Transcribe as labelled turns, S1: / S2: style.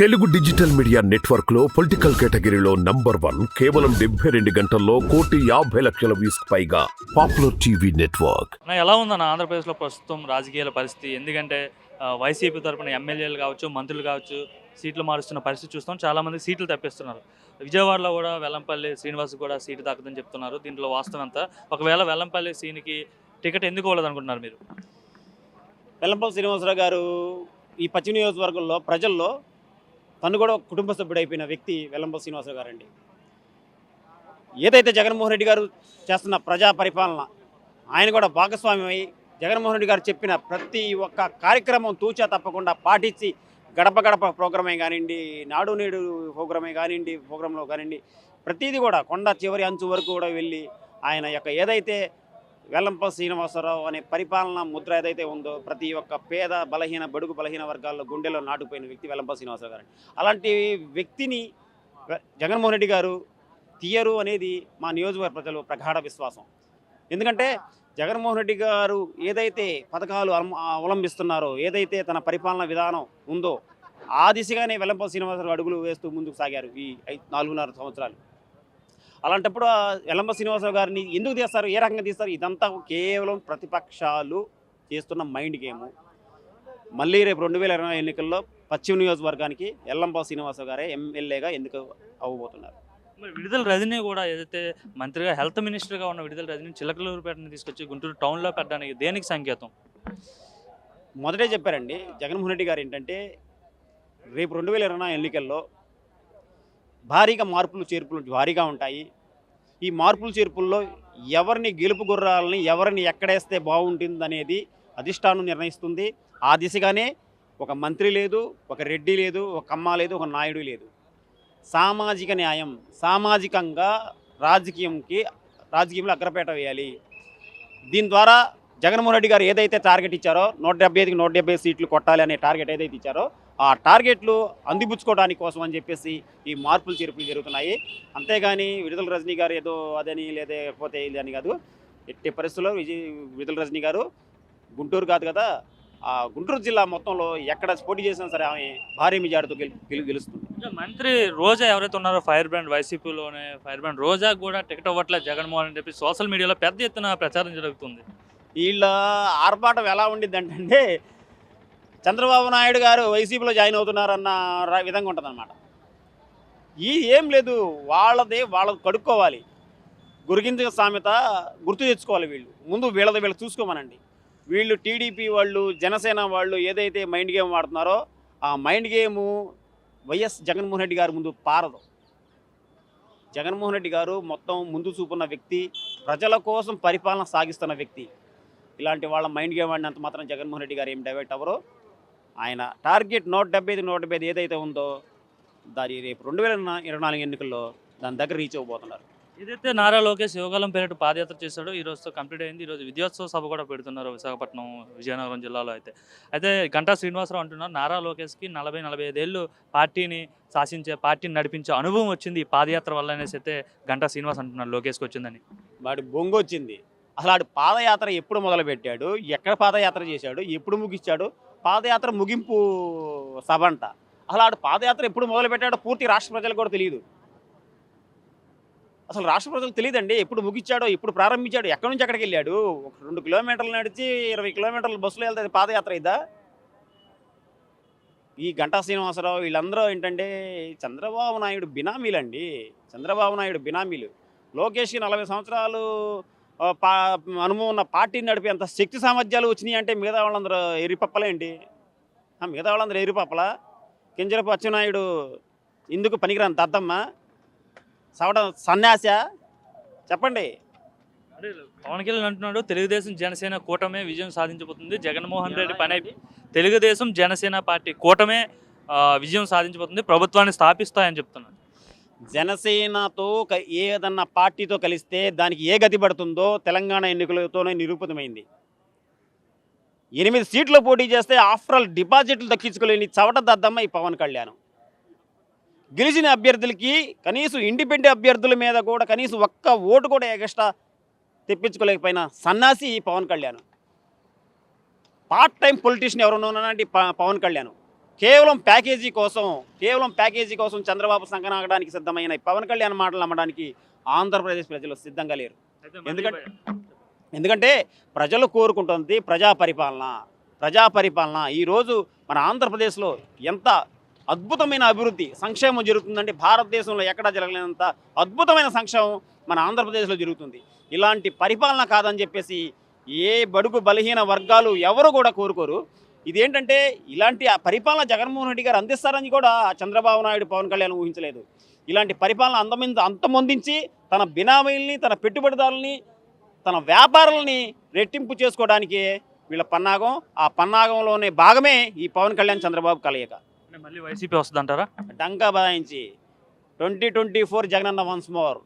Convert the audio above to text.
S1: Telugu digital media నెట్వర్క్లో political కేటగిరీలో number one కేవలం డెబ్బై రెండు గంటల్లో కోటి యాభై లక్షల వ్యూస్ పైగా పాపులర్ టీవీ నెట్వర్క్.
S2: నా ఎలా ఉందన్న ఆంధ్రప్రదేశ్లో ప్రస్తుతం రాజకీయాల పరిస్థితి? ఎందుకంటే వైసీపీ తరపున ఎమ్మెల్యేలు కావచ్చు మంత్రులు కావచ్చు సీట్లు మారుస్తున్న పరిస్థితి చూస్తాం. చాలా మంది సీట్లు తప్పిస్తున్నారు. విజయవాడలో కూడా వెల్లంపల్లి శ్రీనివాస్ కూడా సీటు దక్కదని చెప్తున్నారు. దీంట్లో వాస్తవం ఎంత ఒకవేళ వెల్లంపల్లి సీన్కి టికెట్ ఎందుకు ఇవ్వలేదు అనుకుంటున్నారు మీరు?
S3: వెల్లంపల్లి శ్రీనివాసరావు గారు ఈ పశ్చిమ నియోజకవర్గంలో ప్రజల్లో తను కూడా కుటుంబ సభ్యుడైపోయిన వ్యక్తి వెల్లంపల్లి శ్రీనివాసరావు గారండి. ఏదైతే జగన్మోహన్ రెడ్డి గారు చేస్తున్న ప్రజా పరిపాలన ఆయన కూడా భాగస్వామ్యమై జగన్మోహన్ రెడ్డి గారు చెప్పిన ప్రతి ఒక్క కార్యక్రమం తూచా తప్పకుండా పాటించి గడప గడప ప్రోగ్రామే కానివ్వండి నాడు నేడు ప్రోగ్రామే కానివ్వండి ప్రోగ్రాంలో కానివ్వండి ప్రతిదీ కూడా కొండ చివరి అంచు వరకు కూడా వెళ్ళి ఆయన యొక్క ఏదైతే వెల్లంప శ్రీనివాసరావు అనే పరిపాలన ముద్ర ఏదైతే ఉందో ప్రతి ఒక్క పేద బలహీన బడుగు బలహీన వర్గాల్లో గుండెలో నాటుకుపోయిన వ్యక్తి వెల్లంప శ్రీనివాసరావు గారు. అలాంటి వ్యక్తిని జగన్మోహన్ రెడ్డి గారు తీయరు అనేది మా నియోజకవర్గ ప్రజలు ప్రగాఢ విశ్వాసం. ఎందుకంటే జగన్మోహన్ రెడ్డి గారు ఏదైతే పథకాలు అవలంబిస్తున్నారో ఏదైతే తన పరిపాలన విధానం ఉందో ఆ దిశగానే వెల్లంపల్లి శ్రీనివాసరావు అడుగులు వేస్తూ ముందుకు సాగారు ఈ నాలుగున్నర సంవత్సరాలు. అలాంటప్పుడు వెల్లంపల్లి శ్రీనివాసరావు గారిని ఎందుకు తీస్తారు? ఏ రకంగా తీస్తారు? ఇదంతా కేవలం ప్రతిపక్షాలు చేస్తున్న మైండ్ గేమ్. మళ్ళీ రేపు రెండు వేల ఇరవై ఎన్నికల్లో పశ్చిమ నియోజకవర్గానికి ఎల్లంపల్లి శ్రీనివాసరావు గారే ఎమ్మెల్యేగా ఎందుకు అవ్వబోతున్నారు?
S2: మరి విడుదల రజనీ కూడా ఏదైతే మంత్రిగా హెల్త్ మినిస్టర్గా ఉన్న విడుదల రజనీ చిలకలూరుపేటని తీసుకొచ్చి గుంటూరు టౌన్లో పెట్టడానికి దేనికి సంకేతం?
S3: మొదటే చెప్పారండి జగన్మోహన్ రెడ్డి గారు ఏంటంటే రేపు రెండు వేల ఇరవై ఎన్నికల్లో భారీగా మార్పులు చేర్పులు భారీగా ఉంటాయి. ఈ మార్పులు చేర్పుల్లో ఎవరిని గెలుపు గుర్రాలని ఎవరిని ఎక్కడేస్తే బాగుంటుంది అనేది అధిష్టానం నిర్ణయిస్తుంది. ఆ దిశగానే ఒక మంత్రి లేదు ఒక రెడ్డి లేదు ఒక కమ్మ లేదు ఒక నాయుడు లేదు. సామాజిక న్యాయం సామాజికంగా రాజకీయంకి రాజకీయంలో అగ్రపేట వేయాలి. దీని ద్వారా జగన్మోహన్ రెడ్డి గారు ఏదైతే టార్గెట్ ఇచ్చారో నూట డెబ్బై ఐదుకి నూట డెబ్బై సీట్లు కొట్టాలి అనే టార్గెట్ ఏదైతే ఇచ్చారో ఆ టార్గెట్లు అందిపుచ్చుకోవడానికి కోసం అని చెప్పేసి ఈ మార్పులు చేర్పులు జరుగుతున్నాయి. అంతేగాని విడుదల రజనీ గారు ఏదో అదని లేకపోతే ఇది అని కాదు. ఎట్టి పరిస్థితుల్లో విజయ్ విడుదల రజనీ గారు గుంటూరు కాదు కదా ఆ గుంటూరు జిల్లా మొత్తంలో ఎక్కడ పోటీ చేసినా సరే ఆమె భారీ మెజార్టీతో గెలు గెలు- గెలుస్తుంది.
S2: మంత్రి రోజా ఎవరైతే ఉన్నారో ఫైర్ బ్రాండ్ వైసీపీలోనే ఫైర్ బ్రాండ్ రోజా కూడా టికెట్ అవ్వట్లేదు జగన్మోహన్ అని చెప్పి సోషల్ మీడియాలో పెద్ద ఎత్తున ప్రచారం జరుగుతుంది.
S3: వీళ్ళ ఆర్భాటం ఎలా ఉండిద్దంటే చంద్రబాబు నాయుడు గారు వైసీపీలో జాయిన్ అవుతున్నారన్న విధంగా ఉంటుందన్నమాట. ఈ ఏం లేదు వాళ్ళదే వాళ్ళది కడుక్కోవాలి. గురిగింజ సామెత గుర్తు తెచ్చుకోవాలి వీళ్ళు. ముందు వీళ్ళది వీళ్ళు చూసుకోమనండి. వీళ్ళు టీడీపీ వాళ్ళు జనసేన వాళ్ళు ఏదైతే మైండ్ గేమ్ ఆడుతున్నారో ఆ mind game YS Jaganmohan Reddy garu ముందు పారదు. జగన్మోహన్ రెడ్డి గారు మొత్తం ముందు చూపున్న వ్యక్తి ప్రజల కోసం పరిపాలన సాగిస్తున్న వ్యక్తి. ఇలాంటి వాళ్ళ మైండ్ గేమ్ ఆడినంత మాత్రం జగన్మోహన్ రెడ్డి గారు ఏం డైవర్ట్ అవ్వరు. ఆయన టార్గెట్ నూట డెబ్బై ఐదు నూట డెబ్బై ఐదు ఏదైతే ఉందో దాని రేపు రెండు వేల ఇరవై నాలుగు ఎన్నికల్లో దాని దగ్గర రీచ్ అవ్వబోతున్నారు.
S2: ఏదైతే నారా లోకేష్ యోగాలం పేరిట పాదయాత్ర చేశాడో ఈ రోజుతో కంప్లీట్ అయింది. ఈ రోజు విద్యోత్సవ సభ కూడా పెడుతున్నారు విశాఖపట్నం విజయనగరం జిల్లాలో అయితే. అయితే గంటా శ్రీనివాసరావు అంటున్నారు నారా లోకేష్కి నలభై నలభై ఐదేళ్ళు పార్టీని శాసించే పార్టీని నడిపించే అనుభవం వచ్చింది ఈ పాదయాత్ర వల్ల అనేసి అయితే గంటా శ్రీనివాస్ అంటున్నారు లోకేష్కి వచ్చిందని.
S3: వాడి బొంగు వచ్చింది. అసలు ఆడు పాదయాత్ర ఎప్పుడు మొదలుపెట్టాడు? ఎక్కడ పాదయాత్ర చేశాడు? ఎప్పుడు ముగించాడు పాదయాత్ర ముగింపు సభ అంట అసలు ఆడు పాదయాత్ర ఎప్పుడు మొదలుపెట్టాడో పూర్తి రాష్ట్ర ప్రజలకు కూడా తెలియదు అసలు రాష్ట్ర ప్రజలకు తెలియదండి ఎప్పుడు ముగించాడో ఎప్పుడు ప్రారంభించాడు ఎక్కడి నుంచి ఎక్కడికి వెళ్ళాడు? ఒక రెండు కిలోమీటర్లు నడిచి ఇరవై కిలోమీటర్లు బస్సులో వెళ్తే పాదయాత్ర ఇద్దా ఈ గంటా శ్రీనివాసరావు వీళ్ళందరూ ఏంటంటే చంద్రబాబు నాయుడు బినామీలండి. చంద్రబాబు నాయుడు బినామీలు. లోకేష్కి నలభై సంవత్సరాలు అనుభవం ఉన్న పార్టీని నడిపేంత శక్తి సామర్థ్యాలు వచ్చినాయి అంటే మిగతా వాళ్ళందరూ ఎరిపప్పలేంటి ఆ, మిగతా వాళ్ళందరూ ఎరిపప్పలా కింజరపు అచ్చెన్నాయుడు ఇందుకు పనికిరాని దద్దమ్మ? సవడ సన్యాస? చెప్పండి.
S2: పవన్ కళ్యాణ్ అంటున్నాడు తెలుగుదేశం జనసేన కూటమే విజయం సాధించబోతుంది జగన్మోహన్ రెడ్డి పని తెలుగుదేశం జనసేన పార్టీ కూటమే విజయం సాధించబోతుంది ప్రభుత్వాన్ని స్థాపిస్తాయని చెప్తున్నాడు.
S3: జనసేనతో క- ఏదన్నా పార్టీతో కలిస్తే దానికి ఏ గతి పడుతుందో తెలంగాణ ఎన్నికలతోనే నిరూపితమైంది. ఎనిమిది సీట్లు పోటీ చేస్తే ఆఫ్టర్ ఆల్ డిపాజిట్లు దక్కించుకోలేని చవట దద్దమ్మ ఈ పవన్ కళ్యాణ్. గెలిచిన అభ్యర్థులకి కనీసం ఇండిపెండెంట్ అభ్యర్థుల మీద కూడా కనీసం ఒక్క ఓటు కూడా ఎగస్ట్రా తెప్పించుకోలేకపోయినా సన్నాసి ఈ Pawan Kalyan. Part time politician ఎవరున్నానంటే Pawan Kalyan. కేవలం ప్యాకేజీ కోసం కేవలం ప్యాకేజీ కోసం చంద్రబాబు సంకనాగడానికి సిద్ధమైన పవన్ కళ్యాణ్ మాటలు నమ్మడానికి ఆంధ్రప్రదేశ్ ప్రజలు సిద్ధంగా లేరు. ఎందుకంటే- ఎందుకంటే ప్రజలు కోరుకుంటుంది ప్రజా పరిపాలన ప్రజా పరిపాలన ఈరోజు మన ఆంధ్రప్రదేశ్లో ఎంత అద్భుతమైన అభివృద్ధి సంక్షేమం జరుగుతుందంటే భారతదేశంలో ఎక్కడా జరగలేనంత అద్భుతమైన సంక్షేమం మన ఆంధ్రప్రదేశ్లో జరుగుతుంది. ఇలాంటి పరిపాలన కాదని చెప్పేసి ఏ బడుగు బలహీన వర్గాలు ఎవరు కూడా కోరుకోరు. ఇదేంటంటే ఇలాంటి ఆ పరిపాలన జగన్మోహన్ రెడ్డి గారు అందిస్తారని కూడా చంద్రబాబు నాయుడు పవన్ కళ్యాణ్ ఊహించలేదు. ఇలాంటి పరిపాలన అందమింద అంతమొందించి తన బినామీల్ని తన పెట్టుబడిదారుల్ని తన వ్యాపారాలని రెట్టింపు చేసుకోవడానికి వీళ్ళ పన్నాగం. ఆ పన్నాగంలోనే భాగమే ఈ పవన్ కళ్యాణ్ చంద్రబాబు కలయిక.
S2: అంటే మళ్ళీ వైసీపీ వస్తుందంటారా?
S3: డంకా బదాయించి. Twenty twenty four Jaganna once more.